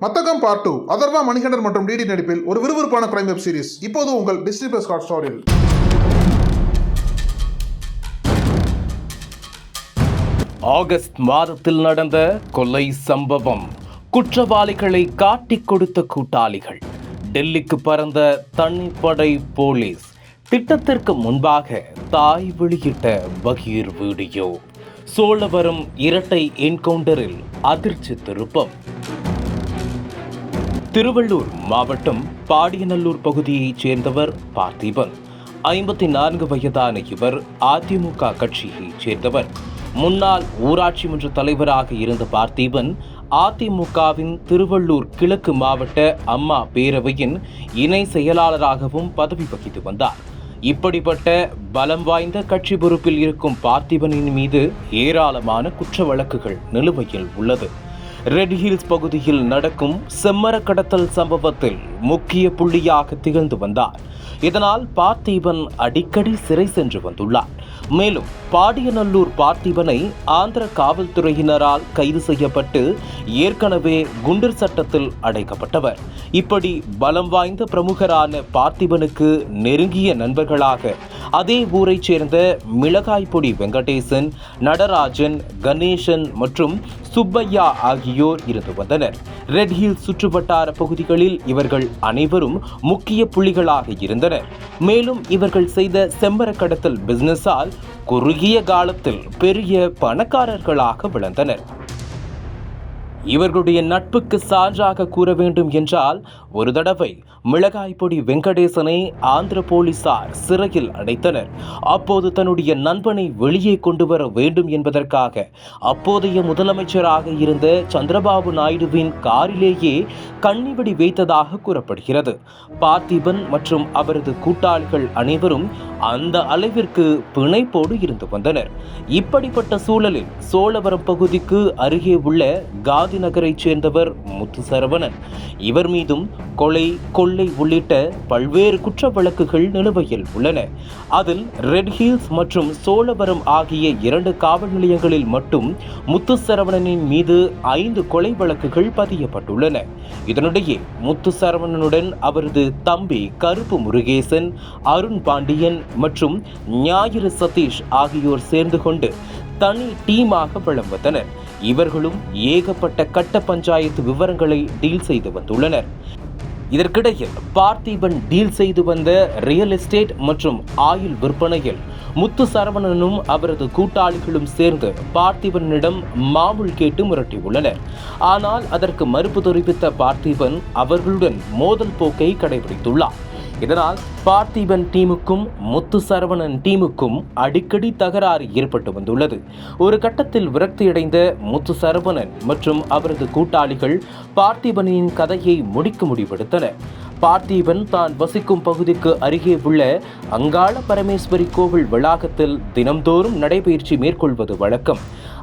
Mathagam part two Atharvaa Manikandan மற்றும் DD நடிப்பில் ஒரு விறுவிறுப்பான கிரைம் வெப் சீரிஸ் இப்போது உங்கள் டிஸ்னி பிளஸ் ஹாட் ஸ்டாரில் ஆகஸ்ட் மாதத்தில் நடந்த கொலை சம்பவம் குற்றவாளிகளை காட்டிக் கொடுத்த கூட்டாளிகள் டெல்லிக்கு பறந்த தனிப்படை போலீஸ் திட்டத்திற்கு முன்பாக தாய் வெளியிட்ட பகீர் வீடியோ. சோழவரம் இரட்டை என்கவுண்டரில் அதிர்ச்சி திருப்பம். திருவள்ளூர் மாவட்டம் பாடியநல்லூர் பகுதியைச் சேர்ந்தவர் பார்த்திபன். ஐம்பத்தி நான்கு வயதான இவர் அதிமுக கட்சியைச் சேர்ந்தவர். முன்னாள் ஊராட்சி மன்ற தலைவராக இருந்த பார்த்திபன் அதிமுகவின் திருவள்ளூர் கிழக்கு மாவட்ட அம்மா பேரவையின் இணை செயலாளராகவும் பதவி வகித்து வந்தார். இப்படிப்பட்ட பலம் வாய்ந்த கட்சி பொறுப்பில் இருக்கும் பார்த்திபனின் மீது ஏராளமான குற்ற வழக்குகள் நிலுவையில் உள்ளது. ரெட் ஹில்ஸ் பகுதியில் நடக்கும் செம்மர கடத்தல் சம்பவத்தில் முக்கிய புள்ளியாக திகழ்ந்து வந்தார். இதனால் பார்த்திபன் அடிக்கடி சிறை சென்று வந்துள்ளார். மேலும் பாடியநல்லூர் பார்த்திபனை ஆந்திர காவல்துறையினரால் கைது செய்யப்பட்டு ஏற்கனவே குண்டர் சட்டத்தில் அடைக்கப்பட்டவர். இப்படி பலம் வாய்ந்த பிரமுகரான பார்த்திபனுக்கு நெருங்கிய நண்பர்களாக அதே ஊரைச் சேர்ந்த மிளகாய்பொடி வெங்கடேசன் நடராஜன் கணேசன் மற்றும் சுப்பையா ஆகியோர் இருந்து வந்தனர். ரெட் ஹில் சுற்றுவட்டார பகுதிகளில் இவர்கள் அனைவரும் முக்கிய புள்ளிகளாக இருந்தனர். மேலும் இவர்கள் செய்த செம்பர கடத்தல் பிசினஸால் குறுகிய காலத்தில் பெரிய பணக்காரர்களாக விளந்தனர். இவர்களுடைய நட்புக்கு சான்றாக கூற வேண்டும் என்றால் ஒரு தடவை மிளகாய் பொடி வெங்கடேசனை ஆந்திர போலீசார் சிறையில் அடைத்தனர். அப்போது தன்னுடைய நண்பனை வெளியே கொண்டு வர வேண்டும் என்பதற்காக அப்போதைய முதலமைச்சராக இருந்த சந்திரபாபு நாயுடுவின் காரிலேயே கண்ணிவெடி வைத்ததாக கூறப்படுகிறது. பார்த்திபன் மற்றும் அவரது கூட்டாளிகள் அனைவரும் அந்த அளவிற்கு பிணைப்போடு இருந்து வந்தனர். இப்படிப்பட்ட சூழலில் சோழவரம் பகுதிக்கு அருகே உள்ள காந்தி நகரைச் சேர்ந்தவர் முத்துசரவணன். இவர் மீதும் கொலை கொள்ளை உள்ளிட்ட பல்வேறு குற்ற வழக்குகள் நிலுவையில் உள்ளன. அதில் ரெட் ஹில்ஸ் மற்றும் சோழவரம் ஆகிய இரண்டு காவல் நிலையங்களில் மட்டும் முத்துசரவணனின் மீது ஐந்து கொலை வழக்குகள் பதியப்பட்டுள்ளன. இதனிடையே முத்துசரவணனுடன் அவரது தம்பி கருப்பு முருகேசன் அருண் பாண்டியன் மற்றும் ஞாயிறு சதீஷ் ஆகியோர் சேர்ந்து கொண்டு தனி டீமாக விளம்பத்தனர் இவர்களும் ஏகப்பட்ட கட்ட பஞ்சாயத்து விவரங்களை டீல் செய்து வந்துள்ளனர். இதற்கிடையில் பார்த்திபன் டீல் செய்து வந்த ரியல் எஸ்டேட் மற்றும் ஆயில் விற்பனையில் முத்து சரவணனும் அவரது கூட்டாளிகளும் சேர்ந்து பார்த்திபனிடம் மாமூல் கேட்டு மிரட்டியுள்ளனர். ஆனால் அதற்கு மறுப்பு தெரிவித்த பார்த்திபன் அவர்களுடன் மோதல் போக்கை கடைபிடித்துள்ளார். இதனால் பார்த்திபன் டீமுக்கும் முத்து சரவணன் டீமுக்கும் அடிக்கடி தகராறு ஏற்பட்டு வந்துள்ளது. ஒரு கட்டத்தில் விரக்தியடைந்த முத்து சரவணன் மற்றும் அவரது கூட்டாளிகள் பார்த்திபனின் கதையை முடிக்க முடிவெடுத்தனர் பார்த்திபன் தான் வசிக்கும் பகுதிக்கு அருகே உள்ள அங்காள பரமேஸ்வரி கோவில் வளாகத்தில் தினம்தோறும் நடைபயிற்சி மேற்கொள்வது வழக்கம்.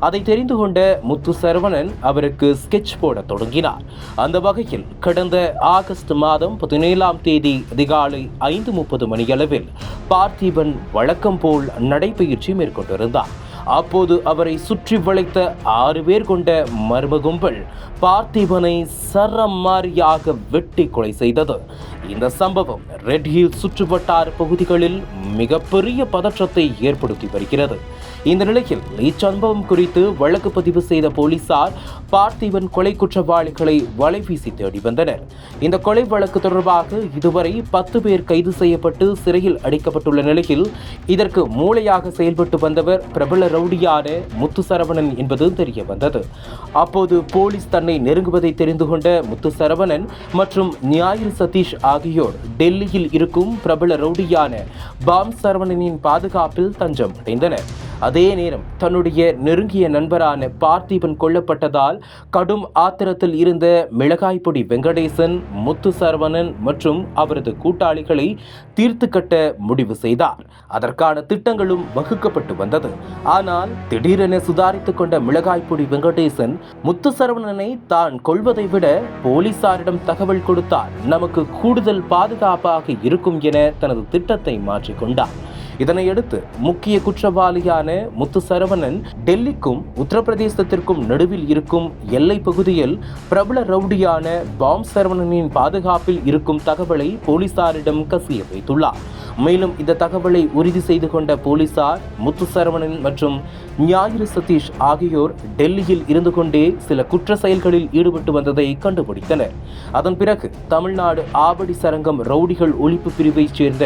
அதை தெரிந்து கொண்ட முத்து சரவணன் அவருக்கு ஸ்கெட்ச் போட தொடங்கினார். அந்த வகையில் கடந்த ஆகஸ்ட் மாதம் பதினேழாம் தேதி அதிகாலை ஐந்து முப்பது மணியளவில் பார்த்திபன் வழக்கம் போல் நடைபயிற்சி மேற்கொண்டிருந்தார். அப்போது அவரை சுற்றி வளைத்த ஆறு பேர் கொண்ட மர்ம கும்பல் பார்த்திபனை சரமாரியாக வெட்டி கொலை செய்தது. இந்த சம்பவம் ரெட் ஹில் சுற்றுவட்டார பகுதிகளில் மிகப்பெரிய பதற்றத்தை ஏற்படுத்தி வருகிறது. இந்த நிலையில் இச்சம்பவம் குறித்து வழக்கு பதிவு செய்த போலீசார் பார்த்திபன் கொலை குற்றவாளிகளை வலைவீசி தேடி வந்தனர். இந்த கொலை வழக்கு தொடர்பாக இதுவரை பத்து பேர் கைது செய்யப்பட்டு சிறையில் அடைக்கப்பட்டுள்ள நிலையில் இதற்கு மூளையாக செயல்பட்டு வந்தவர் பிரபல ரவுடியான முத்துசரவணன் என்பது தெரிய வந்தது. அப்போது போலீஸ் தன்னை நெருங்குவதை தெரிந்து கொண்ட முத்துசரவணன் மற்றும் ஞாயிறு சதீஷ் ஆகியோர் டெல்லியில் இருக்கும் பிரபல ரவுடியான பாம் சரவணனின் பாதுகாப்பில் தஞ்சம் அடைந்தனர். அதே நேரம் தன்னுடைய நெருங்கிய நண்பரான பார்த்திபன் கொல்லப்பட்டதால் கடும் ஆத்திரத்தில் இருந்த மிளகாய்பொடி வெங்கடேசன் முத்து சரவணன் மற்றும் அவரது கூட்டாளிகளை தீர்த்து கட்ட முடிவு செய்தார். அதற்கான திட்டங்களும் வகுக்கப்பட்டு வந்தது. ஆனால் திடீரென சுதாரித்துக் கொண்ட மிளகாய்பொடி வெங்கடேசன் முத்து சரவணனை தான் கொள்வதை விட போலீசாரிடம் தகவல் கொடுத்தால் நமக்கு கூடுதல் பாதுகாப்பாக இருக்கும் என தனது திட்டத்தை மாற்றிக்கொண்டார் இதனையடுத்து முக்கிய குற்றவாளியான முத்து சரவணன் டெல்லிக்கும் உத்தரப்பிரதேசத்திற்கும் நடுவில் இருக்கும் எல்லை பகுதியில் பிரபல ரவுடியான பாம் சரவணனின் பாதுகாப்பில் இருக்கும் தகவலை போலீசாரிடம் கசிய வைத்துள்ளார். மேலும் இந்த தகவலை உறுதி செய்து கொண்ட போலீசார் முத்துசரவணன் மற்றும் ஞாயிறு சதீஷ் ஆகியோர் டெல்லியில் இருந்து கொண்டே சில குற்ற செயல்களில் ஈடுபட்டு வந்ததை கண்டுபிடித்தனர். அதன் பிறகு தமிழ்நாடு ஆவடி சரங்கம் ரவுடிகள் ஒழிப்பு பிரிவைச் சேர்ந்த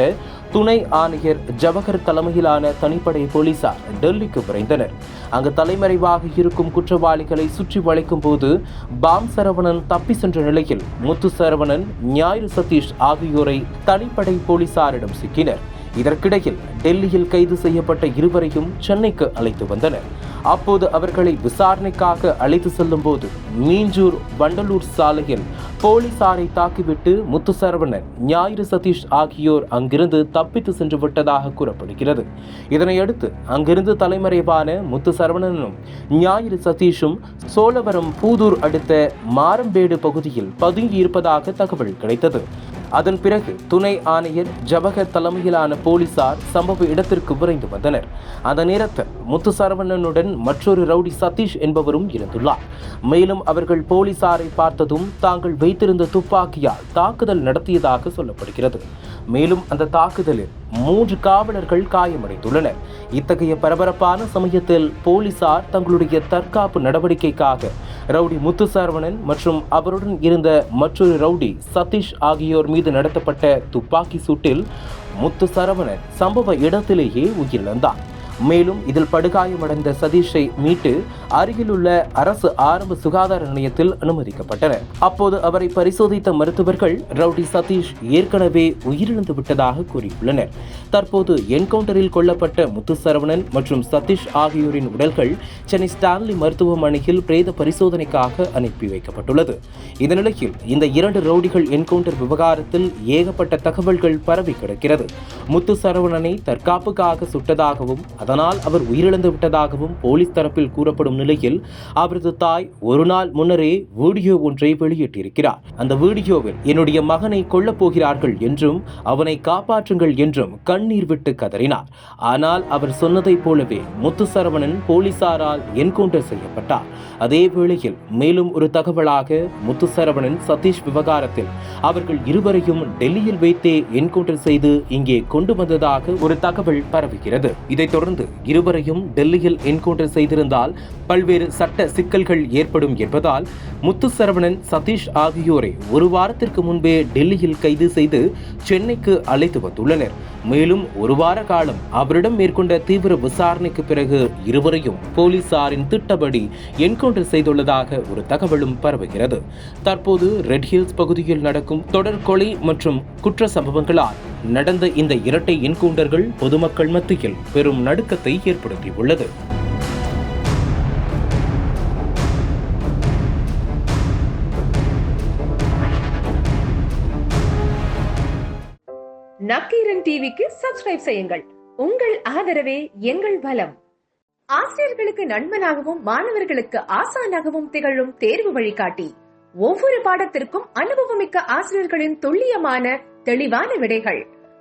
துணை ஆணையர் ஜவஹர் தலைமையிலான தனிப்படை போலீசார் டெல்லிக்கு விரைந்தனர். அங்கு தலைமறைவாக இருக்கும் குற்றவாளிகளை சுற்றி வளைக்கும் போது பாம் சரவணன் தப்பி சென்ற நிலையில் முத்து சரவணன் ஞாயிறு சதீஷ் ஆகியோரை தனிப்படை போலீசாரிடம் சிக்கி தாக்கினர். இதற்கிடையில் டெல்லியில் கைது செய்யப்பட்ட இருவரையும் சென்னைக்கு அழைத்து வந்தனர். அப்போது அவர்களை விசாரணைக்காக அழைத்து செல்லும் போது மீஞ்சூர் வண்டலூர் சாலையில் போலீசாரை தாக்கிவிட்டு முத்துசரவணன் ஞாயிறு சதீஷ் ஆகியோர் அங்கிருந்து தப்பித்து சென்று விட்டதாக கூறப்படுகிறது. இதனையடுத்து அங்கிருந்து தலைமறைவான முத்துசரவணனும் ஞாயிறு சதீஷும் சோழவரம் பூதூர் அடுத்த மாரம்பேடு பகுதியில் பதுங்கியிருப்பதாக தகவல் கிடைத்தது. அதன் பிறகு துணை ஆணையர் ஜவஹர் தலைமையிலான போலீசார் சம்பவ இடத்திற்கு விரைந்து வந்தனர். அந்த நேரத்தில் முத்துசரவணனுடன் மற்றொரு ரவுடி சதீஷ் என்பவரும் இருந்துள்ளார். மேலும் அவர்கள் போலீசாரை பார்த்ததும் தாங்கள் வைத்திருந்த துப்பாக்கியால் தாக்குதல் நடத்தியதாக சொல்லப்படுகிறது. மேலும் அந்த தாக்குதலில் மூன்று காவலர்கள் காயமடைந்துள்ளனர். இத்தகைய பரபரப்பான சமயத்தில் போலீசார் தங்களுடைய தற்காப்பு நடவடிக்கைக்காக ரவுடி முத்துசரவணன் மற்றும் அவருடன் இருந்த மற்றொரு ரவுடி சதீஷ் ஆகியோர் மீது நடத்தப்பட்ட துப்பாக்கி சூட்டில் முத்து சரவணன் சம்பவ இடத்திலேயே உயிரிழந்தார். மேலும் இதில் படுகாயமடைந்த சதீஷை மீட்டு அருகிலுள்ள அரசு ஆரம்ப சுகாதார நிலையத்தில் அனுமதிக்கப்பட்டனர் அப்போது அவரை பரிசோதித்த மருத்துவர்கள் ரவுடி சதீஷ் ஏற்கனவே உயிரிழந்து விட்டதாக கூறியுள்ளனர். தற்போது என்கவுண்டரில் கொல்லப்பட்ட முத்துசரவணன் மற்றும் சதீஷ் ஆகியோரின் உடல்கள் சென்னை ஸ்டான்லி மருத்துவமனையில் பிரேத பரிசோதனைக்காக அனுப்பி வைக்கப்பட்டுள்ளது. இந்த நிலையில் இந்த இரண்டு ரவுடிகள் என்கவுண்டர் விவகாரத்தில் ஏகப்பட்ட தகவல்கள் பரவி கிடக்கிறது. முத்து சரவணனை தற்காப்புக்காக சுட்டதாகவும் அதனால் அவர் உயிரிழந்து விட்டதாகவும் போலீஸ் தரப்பில் கூறப்படும் நிலையில் அவரது தாய் ஒரு நாள் முன்னரே வீடியோ ஒன்றை வெளியிட்டிருக்கிறார். அந்த வீடியோவில் என்னுடைய மகனை கொல்லப் போகிறார்கள் என்றும் அவனை காப்பாற்றுங்கள் என்றும் கண்ணீர் விட்டு கதறினார். ஆனால் அவர் சொன்னதைப் போலவே முத்துசரவணன் போலீசாரால் என்கவுண்டர் செய்யப்பட்டார். அதே வேளையில் மேலும் ஒரு தகவலாக முத்துசரவணன் சதீஷ் விவகாரத்தில் அவர்கள் இருவரையும் டெல்லியில் வைத்தே என்கவுண்டர் செய்து இங்கே கொண்டு வந்ததாக ஒரு தகவல் பரவுகிறது. இதைத் தொடர்ந்து இருவரையும் டெல்லியில் என்கவுண்டர் செய்திருந்தால் பல்வேறு சட்ட சிக்கல்கள் ஏற்படும் என்பதால் முத்துசரவணன் சதீஷ் ஆகியோரை ஒரு வாரத்திற்கு முன்பே டெல்லியில் கைது செய்து சென்னைக்கு அழைத்து வந்துள்ளனர். மேலும் ஒரு வார காலம் அவரிடம் மேற்கொண்ட தீவிர விசாரணைக்கு பிறகு இருவரையும் போலீசாரின் திட்டப்படி என்கவுண்டர் செய்துள்ளதாக ஒரு தகவலும் பரவுகிறது. தற்போது ரெட் ஹில்ஸ் பகுதியில் நடக்கும் தொடர் கொலை மற்றும் குற்ற சம்பவங்களால் நடந்த இந்த இரட்டை என்கவுண்டர்கள் பொதுமக்கள் மத்தியில் பெரும் நடுக்கத்தை ஏற்படுத்தியுள்ளது. நக்கீரன் டிவிக்கு சப்ஸ்கிரைப் செய்யுங்கள். உங்கள் ஆதரவே எங்கள் பலம் ஆசிரியர்களுக்கு நண்பனாகவும் மாணவர்களுக்கு ஆசானாகவும் திகழும் தேர்வு வழிகாட்டி. ஒவ்வொரு பாடத்திற்கும் அனுபவமிக்க ஆசிரியர்களின் துல்லியமான தெளிவான விடைகள்.